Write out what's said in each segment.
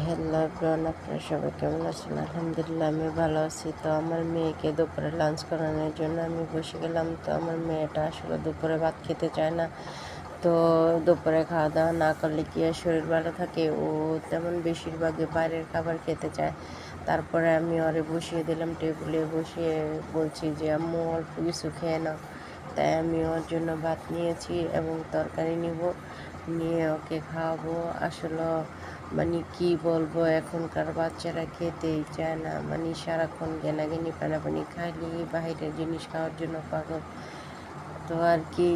Hello everyone, আপনারা সবাই কেমন আছেন? আলহামদুলিল্লাহ, আমি ভালো আছি। তো আমার মেয়েকে দুপুরে লাঞ্চ করানোর জন্য আমি বসে গেলাম। তো আমার মেয়েটা আসলে দুপুরে ভাত খেতে চায় না। তো দুপুরে খাওয়া দাওয়া না করলে কি আর শরীর ভালো থাকে? ও তেমন বেশিরভাগই বাইরের খাবার খেতে চায়। তারপরে আমি ওরে বসিয়ে দিলাম টেবিলে। বসিয়ে বলছি যে, আম্মু, অল্প কিছু খেয়ে নাও। তাই আমি ওর জন্য ভাত নিয়েছি এবং তরকারি নিব। নিয়ে ওকে খাওয়াবো। আসলে মানে কি বলব, এখনকার বাচ্চারা খেতেই চায় না। মানে সারাক্ষণ গেনাগেনি পানাপানি খালি বাইরের জিনিস খাওয়ার জন্য পাগল। তো আর কি,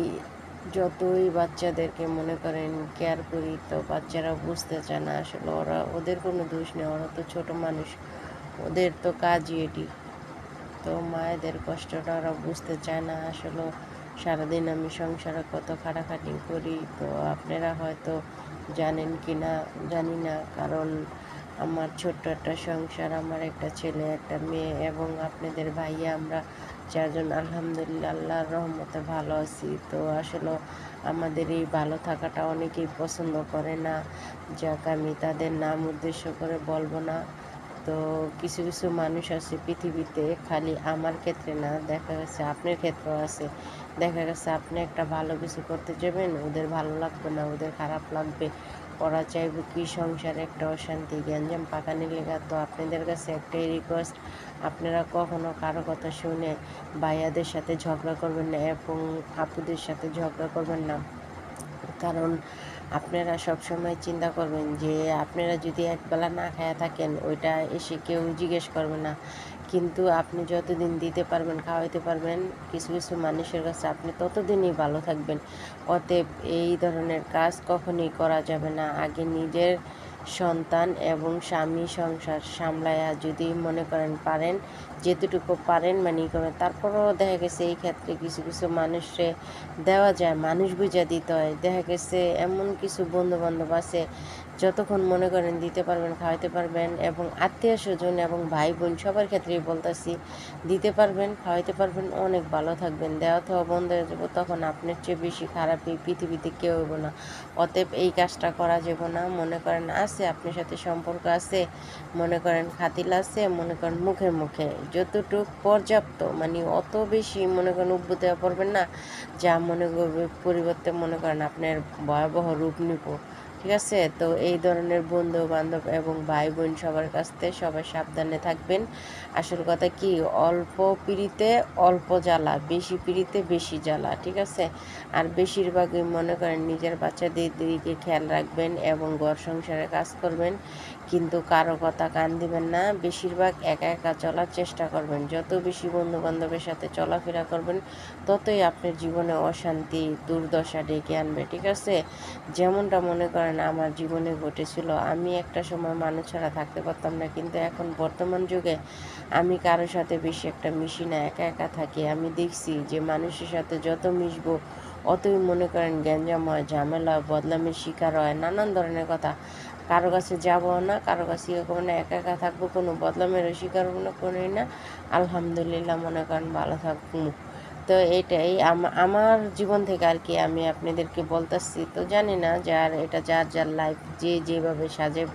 যতই বাচ্চাদেরকে মনে করেন কেয়ার করি, তো বাচ্চারা বুঝতে চায় না আসলে ওরা, ওদের কোনো দোষ নেই, ওরা তো ছোট মানুষ। ওদের তো কাজই এটি। তো মায়েদের কষ্টটা ওরা বুঝতে চায় না আসলে সারাদিন আমি সংসারে কত খাটাখাটি করি। তো আপনারা হয়তো জানেন কি না, জানি না। কারণ আমার ছোট্ট একটা সংসার, আমার একটা ছেলে, একটা মেয়ে এবং আপনাদের ভাইয়া, আমরা চারজন আলহামদুলিল্লাহ আল্লাহর রহমতে ভালো আছি। তো আসলে আমাদের এই ভালো থাকাটা অনেকেই পছন্দ করে না। যাক, আমি তাদের নাম উদ্দেশ্য করে বলব না। তো কিছু কিছু মানুষ আছে পৃথিবীতে, খালি আমার ক্ষেত্রে না, দেখা গেছে আপনার ক্ষেত্রেও আছে। দেখা গেছে আপনি একটা ভালো কিছু করতে যাবেন, ওদের ভালো লাগবে না, ওদের খারাপ লাগবে। ওরা চাইবে কি সংসারে একটা অশান্তি, গ্যাঞ্জাম পাকানি লেগা। তো আপনাদের কাছে একটাই রিকোয়েস্ট আপনারা কখনো কারও কথা শুনে ভাইয়াদের সাথে ঝগড়া করবেন না এবং আপুদের সাথে ঝগড়া করবেন না। কারণ আপনারা সবসময় চিন্তা করবেন যে আপনারা যদি একবেলা না খায়া থাকেন, ওইটা এসে কেউ জিজ্ঞেস করবে না। কিন্তু আপনি যতদিন দিতে পারবেন, খাওয়াইতে পারবেন, কিছু কিছু মানুষের কাছে আপনি ততদিনই ভালো থাকবেন। অতএব এই ধরনের কাজ কখনই করা যাবে না। আগে নিজের সন্তান এবং স্বামী সংসার সামলায়া যদি মনে করেন পারেন, যেতটুকু পারেন মানে করেন। তারপরও দেখা গেছে এই ক্ষেত্রে কিছু কিছু মানুষে দেওয়া যায়, মানুষ বুঝা দিতে হয়। দেখা গেছে এমন কিছু বন্ধুবান্ধব আছে যতক্ষণ মনে করেন দিতে পারবেন খাওয়াতে পারবেন এবং আত্মীয় স্বজন এবং ভাই বোন সবার ক্ষেত্রেই বলতেছি, দিতে পারবেন, খাওয়াইতে পারবেন, অনেক ভালো থাকবেন। দেওয়া তো বন্ধ হয়ে যাব, তখন আপনার চেয়ে বেশি খারাপ এই পৃথিবীতে কেউ হইব না। অতএব এই কাজটা করা যাব না। মনে করেন আছে, আপনার সাথে সম্পর্ক আছে, মনে করেন খাতিল আছে, মনে করেন মুখে মুখে। যতটুক পর্যাপ্ত মানে অত বেশি মনে করেন উদ্ভূত হয়ে পড়বেন না, যা মনে করবে পরিবর্তে মনে করেন আপনার ভয়াবহ রূপ নিব। ঠিক আছে? তো এই ধরনের বন্ধু বান্ধব এবং ভাই বোন সবার কাছ থেকে সবাই সাবধানে থাকবেন। আসল কথা কি? অল্প পিড়িতে অল্প জ্বালা, বেশি পিড়িতে বেশি জ্বালা, ঠিক আছে? আর বেশিরভাগই মনে করেন নিজের বাচ্চাদের দিকে খেয়াল রাখবেন এবং ঘর সংসারে কাজ করবেন। কিন্তু কারও কথা কান দিবেন না। বেশিরভাগ একা একা চলার চেষ্টা করবেন। যত বেশি বন্ধু বান্ধবের সাথে চলাফেরা করবেন, ততই আপনার জীবনে অশান্তি, দুর্দশা ডেকে আনবে, ঠিক আছে? যেমনটা মনে করেন আমার জীবনে ঘটেছিল। আমি একটা সময় মানুষ ছাড়া থাকতে পারতাম না কিন্তু এখন বর্তমান যুগে আমি কারোর সাথে বেশি একটা মিশি না একা একা থাকি। আমি দেখছি যে মানুষের সাথে যত মিশবো অতই মনে করেন গ্যাঞ্জাম হয় ঝামেলা হয়, শিকার হয় নানান ধরনের কথা। কারও কাছে যাব না কারও কাছে ইয়ে করব না একা একা থাকব কোনো বদলামেরও শিকার হব না কোনোই না। আলহামদুলিল্লাহ মনে করেন ভালো থাকব তো এটাই আম- আমার জীবন থেকে আর কি আমি আপনাদেরকে বলতেছি, তো জানি না যার এটা যার যার লাইফ যে যেভাবে সাজেব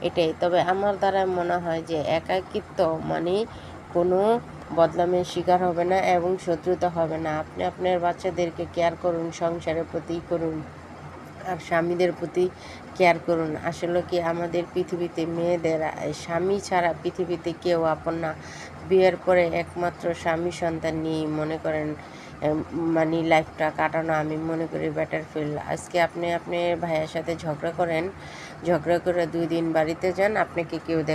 এটাই। তবে আমার দ্বারা মনে হয় যে একাকিত্ব মানে কোনো বদনামের শিকার হবে না এবং শত্রুতা হবে না। আপনি আপনার বাচ্চাদেরকে কেয়ার করুন, সংসারের প্রতি করুন। আর স্বামীদের প্রতি কেয়ার করুন। আসলে কি আমাদের পৃথিবীতে মেয়েদের স্বামী ছাড়া পৃথিবীতে কেউ আপন না। বিয়ের পরে একমাত্র স্বামী সন্তান নিয়েই মনে করেন মানে লাইফটা কাটানো আমি মনে করি বেটার ফিল আজকে আপনি আপনার ভাইয়ের সাথে ঝগড়া করেন, ঝগড়া করে দুই দিন বাড়িতে যান, আপনাকে কেউ দেখ